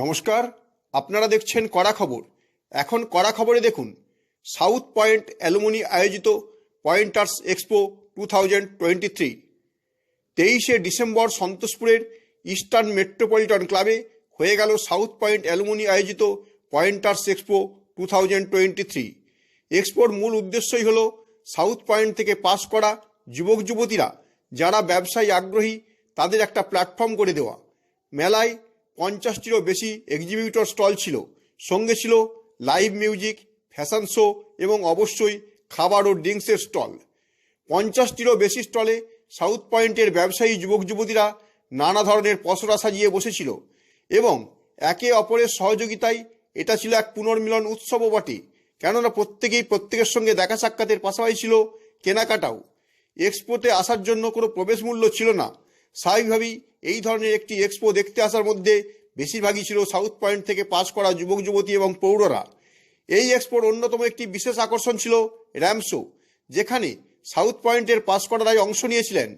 নমস্কার, আপনারা দেখছেন কড়া খবর। এখন কড়া খবরে দেখুন, সাউথ পয়েন্ট অ্যালুমিনি আয়োজিত Pointers expo two thousand twenty three. তেইশে ডিসেম্বর সন্তোষপুরের ইস্টার্ন মেট্রোপলিটন ক্লাবে হয়ে গেল সাউথ পয়েন্ট অ্যালুমিনি আয়োজিত Pointers expo two thousand twenty three. এক্সপোর মূল উদ্দেশ্যই হল সাউথ পয়েন্ট থেকে পাশ করা যুবক যুবতীরা, যারা ব্যবসায় আগ্রহী, তাদের একটা প্ল্যাটফর্ম করে দেওয়া। মেলায় পঞ্চাশটিরও বেশি এক্সিবিউটর স্টল ছিল। সঙ্গে ছিল লাইভ মিউজিক ফ্যাশন শো এবং অবশ্যই খাবার ও ড্রিঙ্কসের স্টল পঞ্চাশটিরও বেশি স্টলে সাউথ পয়েন্টের ব্যবসায়ী যুবক যুবতীরা নানা ধরনের পসরা সাজিয়ে বসেছিল এবং একে অপরের সহযোগিতায় এটা ছিল এক পুনর্মিলন উৎসবও বটে। কেননা প্রত্যেকেই প্রত্যেকের সঙ্গে দেখা সাক্ষাতের পাশাপাশি ছিল কেনাকাটাও। এক্সপোতে আসার জন্য কোনো প্রবেশ মূল্য ছিল না। স্বাভাবিকভাবেই এই ধরনের একটি এক্সপো দেখতে আসার মধ্যে বেশিরভাগই ছিল সাউথ পয়েন্ট থেকে পাস করা যুবক যুবতী এবং পৌররা। এই এক্সপোর অন্যতম একটি বিশেষ আকর্ষণ ছিল র্যামশো যেখানে সাউথ পয়েন্টের পাস করারাই অংশ নিয়েছিলেন।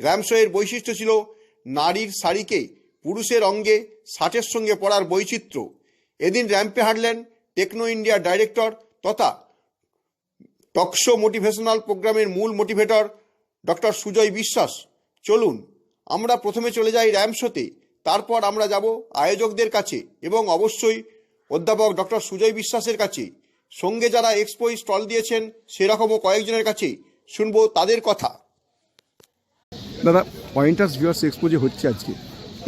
র্যামশো এর বৈশিষ্ট্য ছিল নারীর শাড়িকে পুরুষের অঙ্গে শার্টের সঙ্গে পড়ার বৈচিত্র্য। এদিন র্যাম্পে হাঁটলেন টেকনো ইন্ডিয়ার ডাইরেক্টর তথা টকশো মোটিভেশনাল প্রোগ্রামের মূল মোটিভেটর ডক্টর সুজয় বিশ্বাস। চলুন আমরা প্রথমে চলে যাই র্যাম শোতে তারপর আমরা যাব আয়োজকদের কাছে এবং অবশ্যই অধ্যাপক ডক্টর সুজয় বিশ্বাসের কাছে। সঙ্গে যারা এক্সপোই স্টল দিয়েছেন সেরকমও কয়েকজনের কাছে শুনব তাদের কথা। দাদা পয়েন্টার্স ভিউয়ার্স এক্সপো যে হচ্ছে আজকে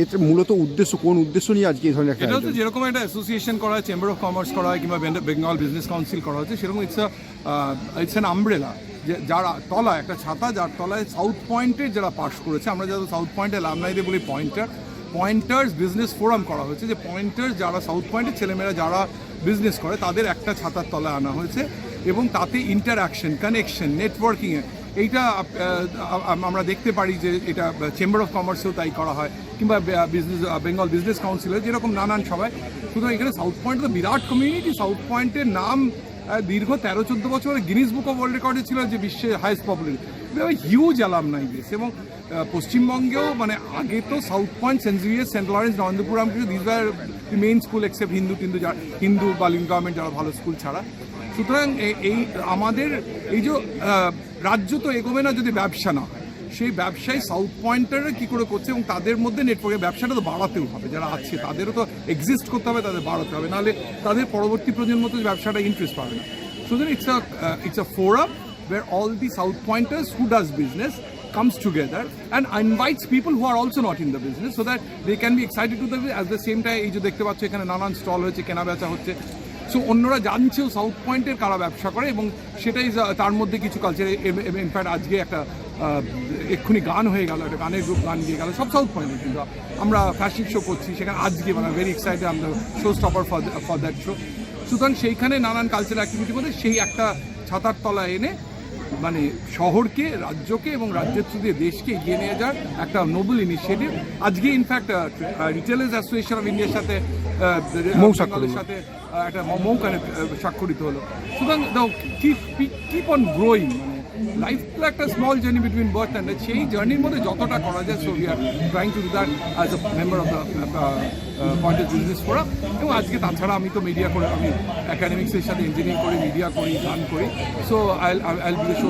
এতে মূলত উদ্দেশ্য কোন উদ্দেশ্য নিয়ে আজকে এই ধরনের একটা এটা হচ্ছে যেরকম একটা অ্যাসোসিয়েশন করা হয় চেম্বার অফ কমার্স করা হয় কিংবা বেঙ্গল বিজনেস কাউন্সিল করা হচ্ছে সেরকম ইটস ইটস অ্যান আমব্রেলা যে যার তলায়, একটা ছাতা যার তলায় সাউথ পয়েন্টের যারা পাস করেছে, আমরা যারা সাউথ পয়েন্টে লামনাইতে বলি পয়েন্টার পয়েন্টার্স বিজনেস ফোরাম করা হয়েছে। যে পয়েন্টার্স যারা সাউথ পয়েন্টের ছেলেমেয়েরা যারা বিজনেস করে, তাদের একটা ছাতার তলায় আনা হয়েছে এবং তাতে ইন্টারাকশন কানেকশন নেটওয়ার্কিংয়ে এইটা আমরা দেখতে পারি যে এটা চেম্বার অফ কমার্সেও তাই করা হয় কিংবা বিজনেস বেঙ্গল বিজনেস কাউন্সিলের যেরকম নানান সবাই সুতরাং এখানে সাউথ পয়েন্ট তো বিরাট কমিউনিটি সাউথ পয়েন্টের নাম দীর্ঘ তেরো, চোদ্দ বছর গিনিস বুক অফ ওয়ার্ল্ড রেকর্ডে ছিল যে বিশ্বের হাইস্ট পপুলার হিউজ অ্যালাম নাই বেশ। এবং পশ্চিমবঙ্গেও মানে আগে তো South Point Saint Xavier's Saint Lawrence Narendrapur কিছু this are main school except Hindu টিন্দু যা হিন্দু বা গভর্নমেন্ট যারা ভালো স্কুল ছাড়া। সুতরাং এই, আমাদের, এই যে রাজ্য তো এগোবে না যদি ব্যবসা না হয়। সেই ব্যবসায় সাউথ পয়েন্টাররা কি করে করছে এবং তাদের মধ্যে নেটওয়ার্কের ব্যবসাটা তো বাড়াতেও হবে যারা আছে তাদেরও তো এক্সিস্ট করতে হবে তাদের বাড়াতে হবে। নাহলে তাদের পরবর্তী প্রজন্ম তো ব্যবসাটা ইন্টারেস্ট পাবে না। সুতরাং it's a it's a forum where all the South Pointers who does business comes together and invites people who are also not in the business so that they can be excited to the at the same time এই যে দেখতে পাচ্ছ এখানে নানান stall হয়েছে কেনা বেচা হচ্ছে। সো অন্যরা জানছেও সাউথ পয়েন্টের কারা ব্যবসা করে এবং সেটাই তার মধ্যে কিছু কালচার ইনফ্যাক্ট আজকে একটা আহ, এক্ষুনি গান হয়ে গেল একটা গানের গ্রুপ গান গিয়ে গেল সব সাউথ পয়েন্টে কিন্তু আমরা ফ্যাশন শো করছি সেখানে আজকে মানে ভেরি এক্সাইটেড আমরা show stopper for for that show সুতরাং সেইখানে নানান কালচারাল অ্যাক্টিভিটি করে সেই একটা ছাতার তলা এনে মানে শহরকে রাজ্যকে এবং রাজ্যের থ্রু দিয়ে দেশকে এগিয়ে নিয়ে যাওয়ার একটা নোবেল ইনিশিয়েটিভ আজকে in fact retailers association of ইন্ডিয়ার সাথে। সাথে একটা মৌ কানেক্ট স্বাক্ষরিত হলো। সুতরাং কিপ কিপ অন গ্রোয়িং মানে লাইফ একটা small journey between birth and সেই জার্নির মধ্যে যতটা করা যায় so we are trying to do that as a member of the business forum এবং আজকে তাছাড়া আমি তো মিডিয়া করে, আমি একাডেমিক্সের সাথে ইঞ্জিনিয়ারিং করি মিডিয়া করি, গান করি। সো আই বি শো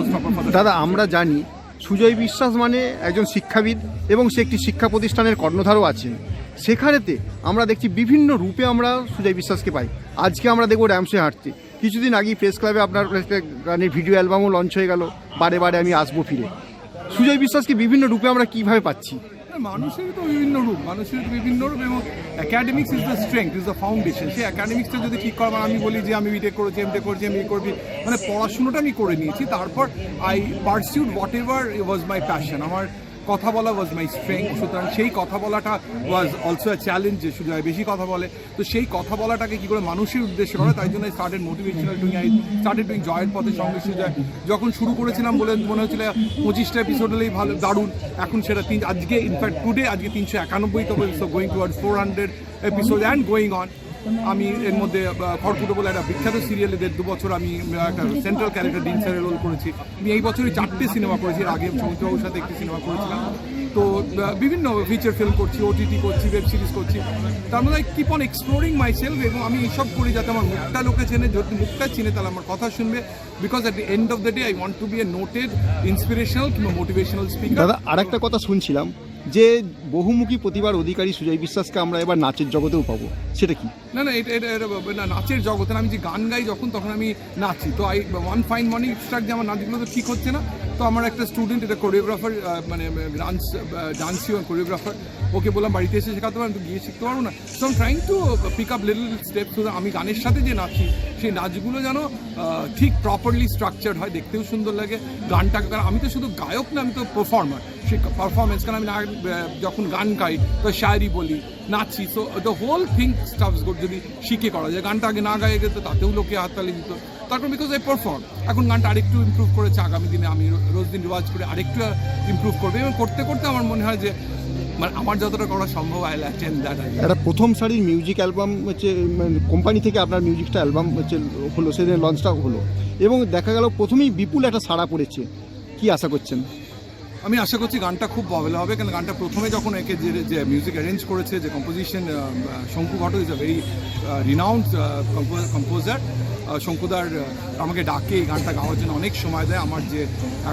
দাদা, আমরা জানি সুজয় বিশ্বাস মানে একজন শিক্ষাবিদ এবং সে একটি শিক্ষা প্রতিষ্ঠানের কর্ণধারও আছেন। সেখানেতে আমরা দেখছি বিভিন্ন রূপে আমরা সুজয় বিশ্বাসকে পাই। আজকে আমরা দেখব র্যামসে হাঁটতে। কিছুদিন আগেই প্রেস ক্লাবে আপনার একটা গানের ভিডিও অ্যালবামও লঞ্চ হয়ে গেল। বারে বারে আমি আসব ফিরে। সুজয় বিশ্বাসকে বিভিন্ন রূপে আমরা কীভাবে পাচ্ছি? মানুষের তো বিভিন্ন রূপ, মানুষের বিভিন্ন রূপ এবং academics is the strength is the foundation সেই একাডেমিক্সটা যদি ঠিক করবার আমি বলি যে আমি বিটেক করেছি এমটেক করেছি আমি এ করবি মানে পড়াশুনোটা আমি করে নিয়েছি, তারপর I pursued whatever was my passion আমার কথা বলা ওয়াজ মাই স্ট্রেংথ সুতরাং সেই কথা বলাটা ওয়াজ অলসো এ চ্যালেঞ্জ যে সুজয় বেশি কথা বলে। তো সেই কথা বলাটাকে কী করে মানুষের উদ্দেশ্যে করে, তাই জন্য started motivational doing I started doing জয়ের পথে সঙ্গে সুজয়। যখন শুরু করেছিলাম বলে মনে হচ্ছিল, পঁচিশটা এপিসোড হলেই ভালো, দারুণ। এখন সেটা তিন, আজকে ইনফ্যাক্ট টুডে আজকে তিনশো একানব্বই তো going toward four hundred episode and going on আমি এর মধ্যে খড়কুটো বলে একটা বিখ্যাত সিরিয়ালে দেড় দু বছর আমি একটা সেন্ট্রাল ক্যারেক্টার ডিনসারের রোল করেছি। আমি এই বছরই চারটে সিনেমা করেছি, এর আগে সৌমিত্রবাবুর সাথে একটি সিনেমা করেছিলাম। তো বিভিন্ন ফিচার ফিল্ম করছি ওটিটি করছি ওয়েব সিরিজ করছি। তার মধ্যে keep on exploring myself এবং আমি এইসব করি যাতে আমার মুখটা লোকে চেনে, যদি মুখটা চিনে তাহলে আমার কথা শুনবে। Because at the end of the day I want to be a noted inspirational কিংবা মোটিভেশনাল স্পিকার দাদা, আরেকটা কথা শুনছিলাম। যে বহুমুখী প্রতিভার অধিকারী সুজয় বিশ্বাসকে আমরা এবার নাচের জগতেও পাবো, সেটা কি? না না, এটা এটা না, নাচের জগতে আমি যে গান গাই যখন, তখন আমি নাচি। তো I one fine morning start যে আমার নাচগুলো তো ঠিক হচ্ছে না। তো আমার একটা স্টুডেন্ট এটা কোরিওগ্রাফার মানে ডান্স ডান্সি ডান্সিও কোরিওগ্রাফার ওকে বললাম, বাড়িতে এসে শেখাতে পারবেন তো গিয়ে শিখতে পারব না। So am trying to pick up little step তো আমি গানের সাথে যে নাচি, সেই নাচগুলো যেন ঠিক প্রপারলি স্ট্রাকচার হয়, দেখতেও সুন্দর লাগে। গানটা কারণ আমি তো শুধু গায়ক না, আমি তো পারফর্মার সেই পারফরমেন্স কারণ আমি যখন গান গাই, তো শায়রি বলি, নাচি so the whole thing stuffs good যদি শিখে করা যায়। গানটা আগে না গায়ে গেতো তাতেও লোকে হাততালি দিত। তারপর বিকজ আই পারফর্ম এখন গানটা আরেকটু ইমপ্রুভ করেছে আগামী দিনে, আমি রোজ দিন রিওয়াজ করে আরেকটু ইমপ্রুভ করবে। এবং করতে করতে আমার মনে হয় যে মানে আমার যতটা করা সম্ভব আই অ্যাটেন্ড দ্যাট একটা প্রথম সারির মিউজিক অ্যালবাম হচ্ছে কোম্পানি থেকে আপনার মিউজিকটা অ্যালবাম হচ্ছে, হলো, সেদিন লঞ্চটা হলো। এবং দেখা গেল, প্রথমেই বিপুল একটা সাড়া পড়েছে। কি আশা করছেন? আমি আশা করছি গানটা খুব ভালো হবে কারণ গানটা প্রথমে যখন একে যে যে মিউজিক অ্যারেঞ্জ করেছে, যে composition Shanku Ghatak is a very renowned composer শঙ্কুদার আমাকে ডাকে এই গানটা গাওয়ার জন্য অনেক সময় দেয়। আমার যে,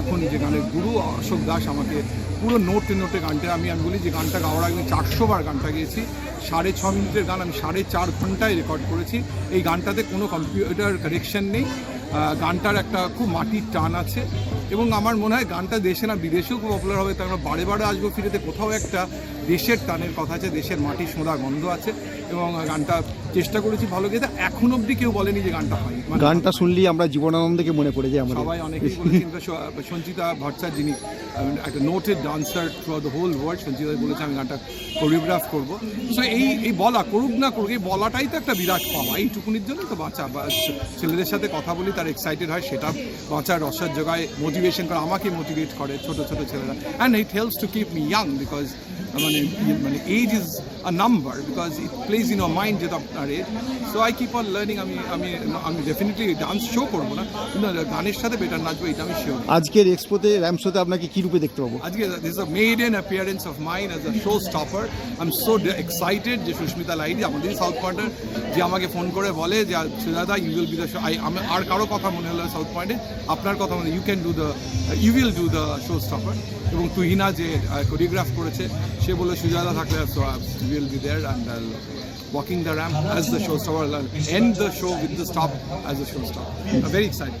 এখন যে গানের গুরু অশোক দাস আমাকে পুরো নোটে নোটে গানটা, আমি আমি বলি যে গানটা গাওয়ার আগে চারশো বার গানটা গেয়েছি। সাড়ে ছ মিনিটের গান আমি সাড়ে চার ঘন্টায় রেকর্ড করেছি। এই গানটাতে কোনো কম্পিউটার কারেকশন নেই। গানটার একটা খুব মাটির টান আছে এবং আমার মনে হয় গানটা দেশে না, বিদেশেও খুব পপুলার হবে, তাই আমরা বারে বারে আসব ফিরেতে। কোথাও একটা দেশের টানের কথা আছে, দেশের মাটির সোঁদা গন্ধ আছে এবং গানটা চেষ্টা করেছি ভালো গেতে এখন অবধি কেউ বলেনি যে গানটা হয়। মানে গানটা শুনলেই আমরা জীবনানন্দকে মনে পড়ে যাই আমাদের। সবাই অনেকেই বলেছেন সঞ্চিতা ভট্টাচার যিনি একটা noted dancer through the whole world Sanchita বলেছে আমি গানটা কোরিওগ্রাফ করব। সো এই এই বলা করুক না করুক এই বলাটাই তো একটা বিরাট পাওয়া। এইটুকুনির জন্য তো বাঁচা বা ছেলেদের সাথে কথা বলি তার এক্সাইটেড হয় সেটা বাঁচার রসার জোগায় মোটিভেশন করে আমাকে মোটিভেট করে ছোট ছোট ছেলেরা। And it helps to keep me young because মানে মানে age is a number because it plays in mind যেহেতু age so I keep on learning আমি আমি আমি ডেফিনেটলি ডান্স শো করব না কিন্তু গানের সাথে বেটার নাচবো এটা আমি শিওর আজকের এক্সপোতে র্যামশোতে আপনাকে কি রূপে দেখতে পাবো? আজকে this a made an appearance of mine as a show stopper I am so excited যে সুস্মিতা লাইডি আমাদের সাউথ পয়েন্টের যে আমাকে ফোন করে বলে যে Sujada you will be the show I আমি আর কারও কথা মনে হলো সাউথ পয়েন্টে আপনার কথা মনে you can do the you will do the show stopper এবং তুহিনা যে কোরিওগ্রাফ করেছে সে বলে সুজাদা থাকলে will be there and walking the ramp as the showstopper, end the show with the stop as the showstopper. Very excited.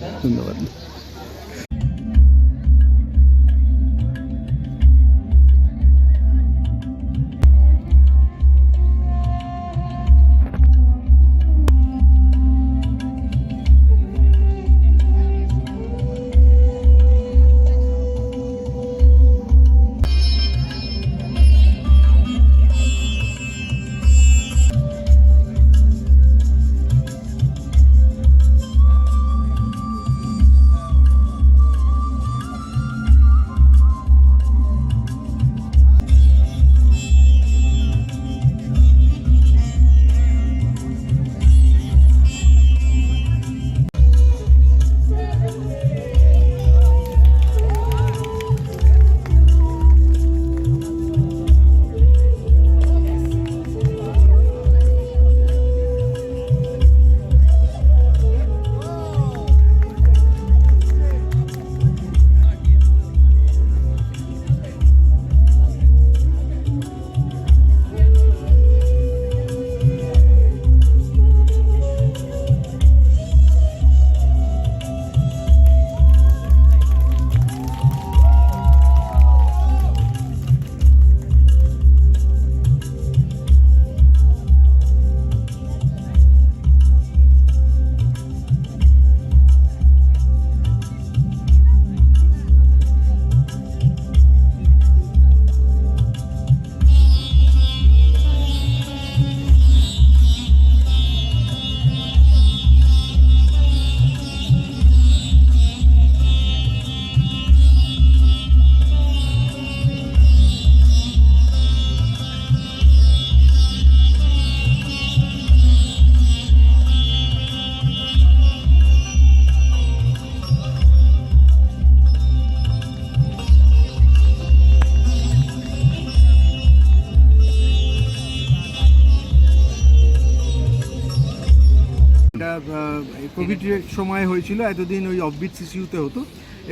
কোভিডের সময় হয়েছিল, এতদিন ওই অফবিট সিসিউতে হতো।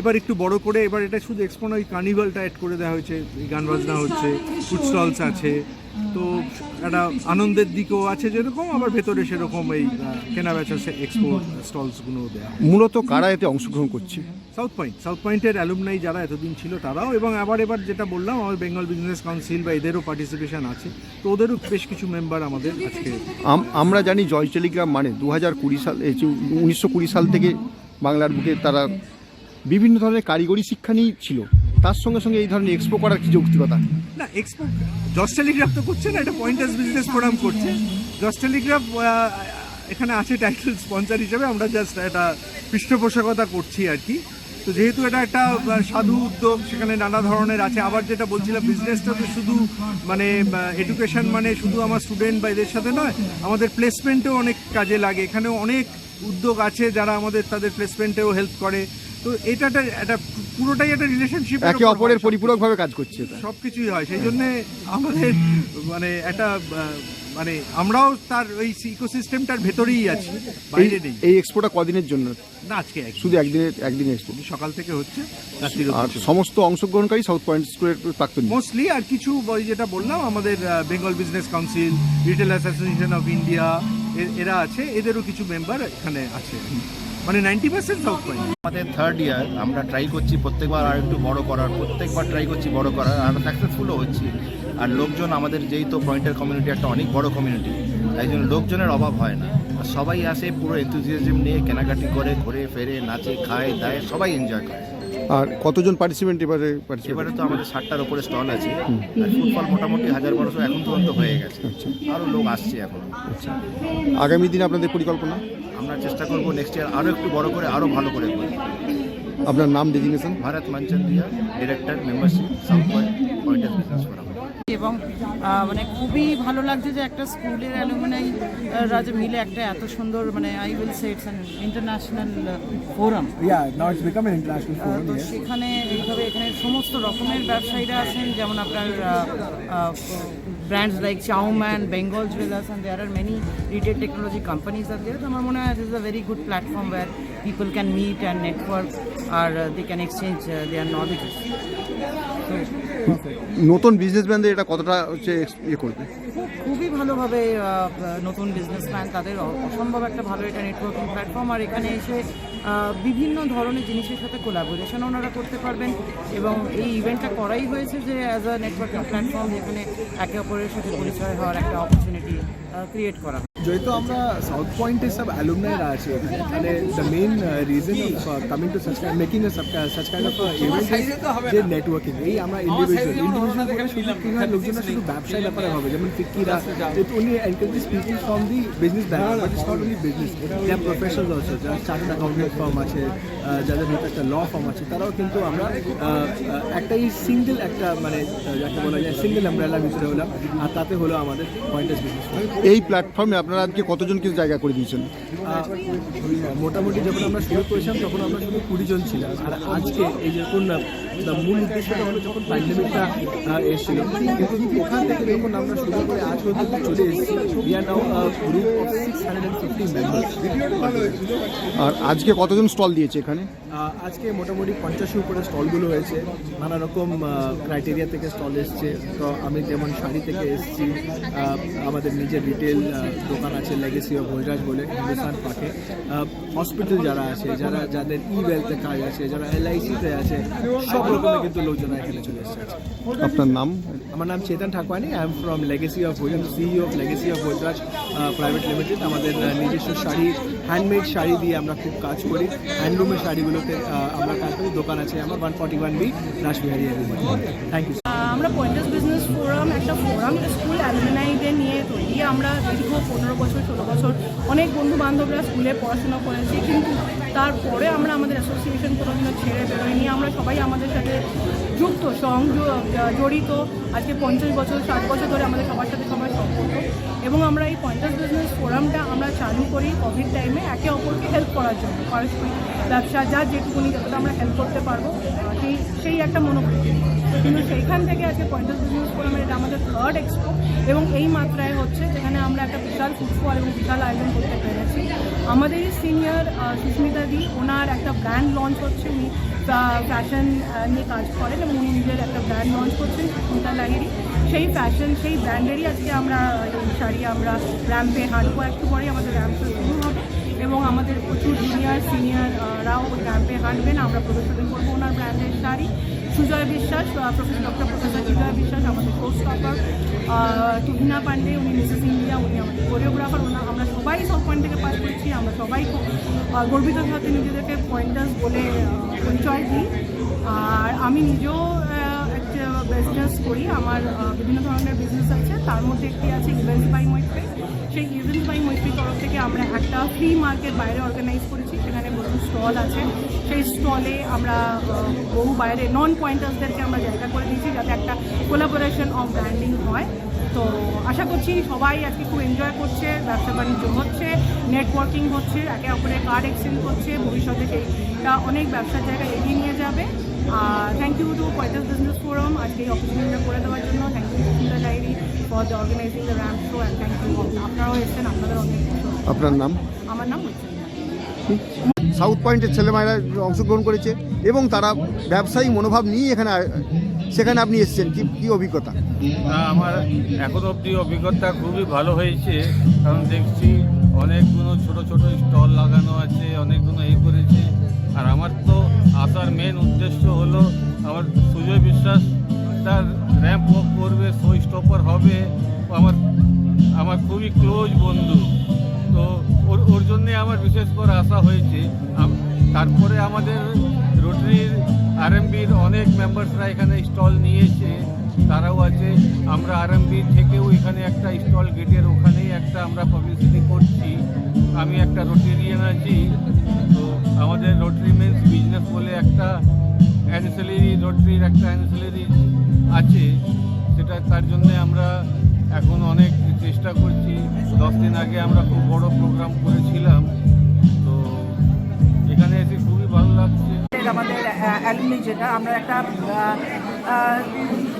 এবার একটু বড় করে, এবার এটা শুধু এক্সপোন ওই কার্নিভালটা অ্যাড করে দেওয়া হয়েছে গান বাজনা হচ্ছে ফুড স্টলস আছে। তো একটা আনন্দের দিকও আছে যেরকম, আবার ভেতরে সেরকম এই কেনা বেচা এক্সপো স্টলসগুলো দেওয়া মূলত কারা এতে অংশগ্রহণ করছে? সাউথ পয়েন্ট সাউথ পয়েন্টের অ্যালুমনাই যারা এতদিন ছিল তারাও এবং আবার এবার যেটা বললাম আমার বেঙ্গল বিজনেস কাউন্সিল বা এদেরও পার্টিসিপেশন আছে তো ওদেরও বেশ কিছু মেম্বার আমাদের আজকে আম- আমরা জানি জয় টেলিগ্রাম মানে দু হাজার কুড়ি সাল উনিশশো কুড়ি সাল থেকে বাংলার বুকে তারা বিভিন্ন ধরনের কারিগরি শিক্ষা নিয়েই ছিল। তার সঙ্গে সঙ্গে এই ধরনের এক্সপো করার কি যৌক্তিকতা না এক্সপো জস টেলিগ্রাফ তো করছে না এটা পয়েন্টার্স বিজনেস ফোরাম করছে। জস টেলিগ্রাফ এখানে আছে টাইটেল স্পন্সর হিসেবে আমরা জাস্ট একটা পৃষ্ঠপোষকতা করছি আর কি। তো যেহেতু এটা একটা সাধু উদ্যোগ সেখানে নানা ধরনের আছে। আবার যেটা বলছিলাম বিজনেসটা তো শুধু মানে এডুকেশন মানে শুধু আমার স্টুডেন্ট বা এদের সাথে নয় আমাদের প্লেসমেন্টেও অনেক কাজে লাগে। এখানেও অনেক উদ্যোগ আছে যারা আমাদের তাদের প্লেসমেন্টেও হেল্প করে। তো এটা একটা পুরোটাই একটা রিলেশনশিপ একে অপরের পরিপূরকভাবে কাজ করছে সব কিছুই হয়। সেই জন্যে আমাদের মানে একটা মানে আমরাও তার ওই ইকোসিস্টেমটার ভেতরেই আছি বাইরে নেই। এই এক্সপোটা কদিনের জন্য? না আজকে শুধু একদিনের একদিনের এক্সপো সকাল থেকে হচ্ছে আর সমস্ত অংশগ্রহণকারী সাউথ পয়েন্ট স্কুলের প্রাক্তন? মোস্টলি আর কিছু যেটা বললাম আমাদের Bengal business council retail association of India এরা আছে এদেরও কিছু মেম্বার এখানে আছে। মানে নাইনটি পার্সেন্ট সাউথ পয়েন্ট আমাদের থার্ড ইয়ার আমরা ট্রাই করছি প্রত্যেকবার আর একটু বড় করার, প্রত্যেকবার ট্রাই করছি বড় করার, আর সাকসেসফুলও হচ্ছি। আর লোকজন আমাদের যেই তো পয়েন্টের কমিউনিটি একটা অনেক বড় কমিউনিটি তাই জন্য লোকজনের অভাব হয় না। সবাই আসে, পুরো এনথুজিয়াজম নিয়ে কেনাকাটি করে, ঘুরে ফেরে, নাচে, খায়, দায়, সবাই এনজয় করে। আর কতজন পার্টিসিপেন্ট এবারে এবারে তো আমাদের ষাটটার উপরে স্টল আছে। ফুটবল মোটামুটি হাজার বারোশো এখন পর্যন্ত হয়ে গেছে। আরও লোক আসছে এখন। আগামী দিনে আপনাদের পরিকল্পনা? আমরা চেষ্টা করব নেক্সট ইয়ার আরও একটু বড় করে আরও ভালো করে করি আপনার নাম designation Bharat Manchandia director membership South Point Pointers business forum এবং মানে খুবই ভালো লাগছে যে একটা স্কুলের অ্যালুমিনাই রাজ মিলে একটা এত সুন্দর মানে I will say it's an international forum তো সেখানে এইভাবে এখানে সমস্ত রকমের ব্যবসায়ীরা আছেন যেমন আপনার brands like Chowman Bengal jewellers and there are many retail technology companies are there তো আমার মনে হয় this is a very good platform where people can meet and network R they can exchange their knowledges নতুন বিজনেসম্যানদের এটা কতটা হচ্ছে ইয়ে করবে? খুবই ভালোভাবে নতুন বিজনেসম্যান তাদের অসম্ভব একটা ভালো এটা নেটওয়ার্কিং প্ল্যাটফর্ম আর এখানে এসে বিভিন্ন ধরনের জিনিসের সাথে কোলাবোরেশন ওনারা করতে পারবেন। এবং এই ইভেন্টটা করাই হয়েছে যে অ্যাজ আ নেটওয়ার্কিং প্ল্যাটফর্ম যেখানে একে অপরের সাথে পরিচয় হওয়ার একটা অপরচুনিটি ক্রিয়েট করা যেহেতু আমরা সাউথ পয়েন্টে সব অ্যালুমনাইরা আছে মানে the main reason of coming to such making a such kind of event যে নেটওয়ার্কিং এই আমরা ইন্ডিভিজুয়াল ইন্ডিভিজুয়াল করে শুধু কি হয় লোকজনরা শুধু ব্যবসায় ব্যাপারে হবে যেমন ফিক্কিরা যেহেতু উনি encourage people from the business background but it's not only business যা প্রফেশনাল অলসো যারা চার্টার্ড অ্যাকাউন্টেন্ট ফার্ম আছে যাদের ভিতরে একটা ল ফার্ম আছে তারাও কিন্তু আমরা একটা এই সিঙ্গেল একটা মানে যাকে বলা যায় সিঙ্গেল আমব্রেলার ভিতরে হলাম আর তাতে হলো আমাদের পয়েন্টার্স বিজনেস এই প্ল্যাটফর্মে আপনারা আজকে কতজনকে জায়গা করে দিয়েছেন? মোটামুটি যখন আমরা শুরু করেছিলাম, তখন আমরা শুধু কুড়ি জন ছিলাম। আর আজকে এই যখন মূল উদ্দেশ্যটা হলো যখন প্যান্ডেমিকটা এসেছিল। কিন্তু ওখান থেকে যখন আমরা শুরু করে আজ পর্যন্ত চলে এসেছি। We are now group of six hundred and fifty আর আজকে কতজন স্টল দিয়েছে এখানে? আজকে মোটামুটি পঞ্চাশের উপরে স্টলগুলো হয়েছে। নানা রকম ক্রাইটেরিয়া থেকে স্টল এসছে। তো আমি যেমন শাড়ি থেকে এসেছি আমাদের নিজের রিটেল দোকান আছে লেগেসি অফ ভৈরাজ বলে হিন্দুস্তান পাকে হসপিটাল যারা আছে যারা যাদের ই ওয়েলথে কাজ আছে যারা এলআইসিতে আছে সব রকমের কিন্তু লোকজন এখানে চলে এসছে। আপনার নাম? আমার নাম Chetan Thakwani I am from Legacy of Bhairaj CEO of Legacy of Bhairaj private limited আমাদের নিজস্ব শাড়ি হ্যান্ডমেড শাড়ি দিয়ে আমরা খুব কাজ করি। হ্যান্ডলুমের শাড়িগুলোতে আমরা কাজ করি। দোকান আছে আমার one forty one B Rashbehari thank you আমরা পয়েন্টার্স বিজনেস ফোরাম একটা ফোরাম স্কুল অ্যালুমিনাইদের নিয়ে তৈরি। আমরা দীর্ঘ পনেরো বছর ষোলো বছর অনেক বন্ধু বান্ধবরা স্কুলে পড়াশোনা করেছি। কিন্তু তারপরে আমরা আমাদের অ্যাসোসিয়েশন কোনোদিনও ছেড়ে বেরোয়নি। আমরা সবাই আমাদের সাথে যুক্ত সংযোগ জড়িত। আজকে পঞ্চাশ বছর, ষাট বছর ধরে আমাদের সবার সাথে সম্পর্ক এবং আমরা এই পয়েন্টার্স বিজনেস ফোরামটা আমরা চালু করি কোভিড টাইমে একে অপরকে হেল্প করার জন্য, পারস্পরিক ব্যবসা, যা যেটুকুনি যতটা আমরা হেল্প করতে পারব সেই সেই একটা মনোবৃত্তি কিন্তু সেইখান থেকে আজকে পয়েন্টার্স বিজনেস ফোরামের এটা আমাদের থার্ড এক্সপো এবং এই মাত্রায় হচ্ছে যেখানে আমরা একটা বিশাল ফুটফল এবং বিশাল আয়োজন করতে পেরেছি। আমাদেরই সিনিয়র সুস্মিতা দি, ওনার একটা ব্র্যান্ড লঞ্চ হচ্ছে, উনি ফ্যাশন নিয়ে কাজ করেন এবং উনি নিজের একটা ব্র্যান্ড লঞ্চ করছেন, সুস্মিতা লাহিরি সেই ফ্যাশন সেই ব্র্যান্ডেরই আজকে আমরা শাড়ি, আমরা র্যাম্পে হাঁটবো একটু পরেই আমাদের র্যাম্প শুরু হবে। এবং আমাদের প্রচুর জুনিয়র সিনিয়ররাও ওই র্যাম্পে হাঁটবেন। আমরা প্রদর্শনী করব ওনার ব্র্যান্ডের শাড়ি। সুজয় বিশ্বাস প্রফেসর ডক্টর প্রফেসর সুজয় বিশ্বাস, আমাদের কোর্স টপার তুহিনা পান্ডে, উনি মিসেস ইন্ডিয়া উনি আমাদের কোরিওগ্রাফার ওনা, আমরা সবাই সব পয়েন্ট থেকে পাস করছি। আমরা সবাই খুব গর্বিত সাথে নিজেদেরকে পয়েন্টার্স বলে পরিচয় দিই। আর আমি নিজেও বিজনেস করি, আমার বিভিন্ন ধরনের বিজনেস আছে। তার মধ্যে একটি আছে ইভেন্টস বাই মৈত্রী সেই ইভেন্টস বাই মৈত্রীর তরফ থেকে আমরা একটা ফ্রি মার্কেট বাইরে অর্গানাইজ করেছি, সেখানে বহু স্টল আছে। সেই স্টলে আমরা বহু বাইরে নন পয়েন্টার্সদেরকে আমরা জায়গা করে দিয়েছি, যাতে একটা কোলাবোরেশন অফ ব্র্যান্ডিং হয়। তো আশা করছি সবাই আজকে খুব এনজয় করছে, ব্যবসা বাণিজ্য হচ্ছে নেটওয়ার্কিং হচ্ছে, একে অপরের কার্ড এক্সচেঞ্জ করছে ভবিষ্যতে সেইটা অনেক ব্যবসার জায়গায় এগিয়ে নিয়ে যাবে। আর thank you to Pointers business forum আজকে এই অপরচুনিটিটা করে দেওয়ার জন্য থ্যাংক ইউ সুন্দর diary for the organising the ramp show and thank you আপনারাও এসেছেন আপনাদের অনেক আপনার নাম? আমার নাম সাউথ পয়েন্টের ছেলেমেয়েরা অংশগ্রহণ করেছে এবং তারা ব্যবসায়ী মনোভাব নিয়ে এখানে সেখানে আপনি এসেছেন। কি কি অভিজ্ঞতা? আমার এখন অবধি অভিজ্ঞতা খুবই ভালো হয়েছে কারণ দেখছি অনেকগুলো ছোট ছোট স্টল লাগানো আছে অনেকগুলো এ করেছে। আর আমার তো আসার মেন উদ্দেশ্য হলো আমার সুজয় বিশ্বাস তার র্যাম্প ওয়াক করবে শো স্টপার হবে। আমার আমার খুবই ক্লোজ বন্ধু। তো ওর ওর জন্যে আমার বিশেষ করে আসা হয়েছে। তারপরে আমাদের রোটারির আরএমবির অনেক মেম্বার্সরা এখানে স্টল নিয়েছে। তারাও আছে। আমরা আরএমবি থেকেও এখানে একটা স্টল গেটের ওখানেই একটা আমরা পাবলিসিটি করছি। আমি একটা রোটেরিয়ান আছি। তো আমাদের রোটারি মেন্স বিজনেস বলে একটা অ্যানসেলারি রোটারির একটা অ্যানসেলারি আছে। সেটা তার জন্যে আমরা এখন অনেক চেষ্টা করছি। দশ দিন আগে আমরা খুব বড় প্রোগ্রাম করেছিলাম। তো এখানে এসে খুবই ভালো লাগছে। আমাদের অ্যালুমিনি যেটা, আমরা একটা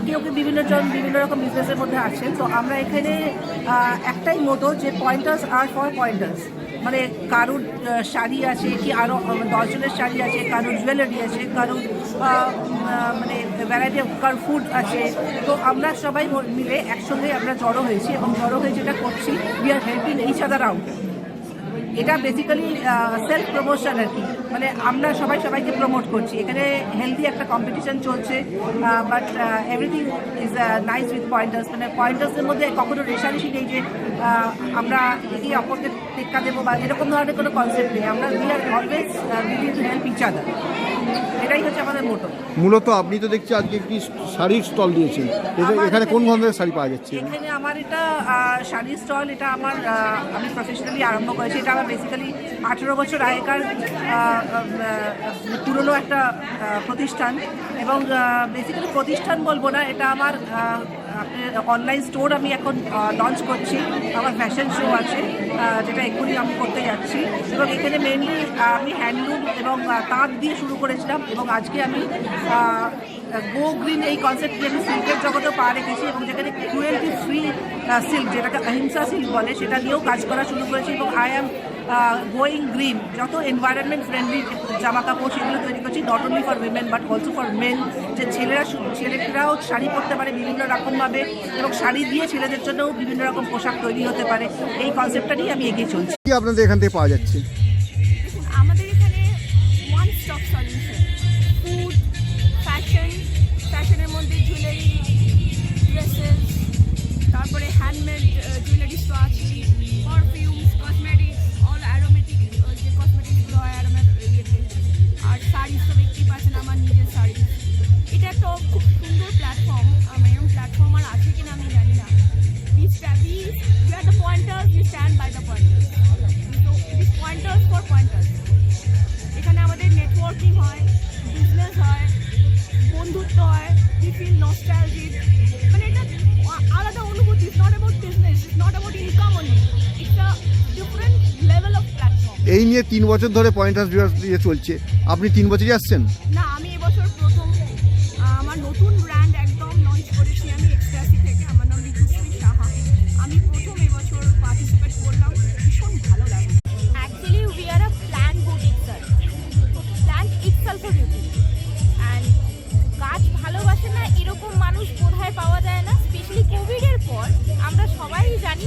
কেউ কেউ বিভিন্ন জন বিভিন্ন রকম বিজনেসের মধ্যে আছেন তো আমরা এখানে একটাই মতো যে পয়েন্টার্স আর ফর পয়েন্টার্স মানে কারুর শাড়ি আছে কি আরও দশজনের শাড়ি আছে, কারুর জুয়েলারি আছে, কারুর মানে ভ্যারাইটি অফ কার ফুড আছে। তো আমরা সবাই মিলে একসঙ্গে আমরা জড়ো হয়েছি এবং জড়ো হয়ে যেটা করছি we are helping each other out এটা বেসিক্যালি সেলফ প্রমোশন আর কি। মানে আমরা সবাই সবাইকে প্রমোট করছি। এখানে হেলদি একটা কম্পিটিশন চলছে but everything is nice with Pointers মানে পয়েন্টার্সের মধ্যে কখনো রেশারেশি নেই যে আমরা একে অপরকে টেক্কা দেবো বা এরকম ধরনের কোনো কনসেপ্ট নেই। আমরা we are always will to help each other এটাই হচ্ছে আমাদের মোটো মূলত আপনি তো দেখছি আজকে একটি শাড়ির স্টল দিয়েছেন। এখানে কোন ধরনের শাড়ি পাওয়া যাচ্ছে? এখানে আমার এটা শাড়ির স্টল এটা আমার আমি প্রফেশনালি আরম্ভ করেছি। এটা আমার বেসিক্যালি আঠেরো বছর আগেকার পুরনো একটা প্রতিষ্ঠান। এবং বেসিক্যালি প্রতিষ্ঠান বলব না এটা আমার অনলাইন স্টোর আমি এখন লঞ্চ করছি। আমার ফ্যাশন শো আছে যেটা এক্ষুনি আমি করতে যাচ্ছি। এবং এখানে মেনলি আমি হ্যান্ডলুম এবং তাঁত দিয়ে শুরু করেছিলাম এবং আজকে আমি গো গ্রিন এই কনসেপ্ট আমি সিল্কের জগতে পা রেখেছি এবং যেখানে ক্রুয়েলটি ফ্রি সিল্ক যেটাকে অহিংসা সিল্ক বলে, সেটা দিয়েও কাজ করা শুরু করেছি এবং আই অ্যাম গোয়িং গ্রিন যত এনভায়রনমেন্ট ফ্রেন্ডলি জামা কাপড় সেগুলো তৈরি করছি not only for women but also for men যে ছেলেরা ছেলেরাও শাড়ি পরতে পারে বিভিন্ন রকমভাবে, এবং শাড়ি দিয়ে ছেলেদের জন্যও বিভিন্ন রকম পোশাক তৈরি হতে পারে। এই কনসেপ্টটা নিয়ে আমি এগিয়ে চলছি। আপনাদের এখান থেকে পাওয়া যাচ্ছে? Pointers we stand by the pointers. So it is pointers for pointers. এখানে আমাদের নেটওয়ার্কিং হয় বিজনেস হয় বন্ধুত্ব হয় উই ফিল নস্টালজিক মানে এটা আলাদা অনুভূতি it's not about business it's not about income only it's a different level of platform এই নিয়ে তিন বছর ধরে পয়েন্টার্স দিয়ে চলছে। আপনি তিন বছরই আসছেন? না আমি সবাই জানি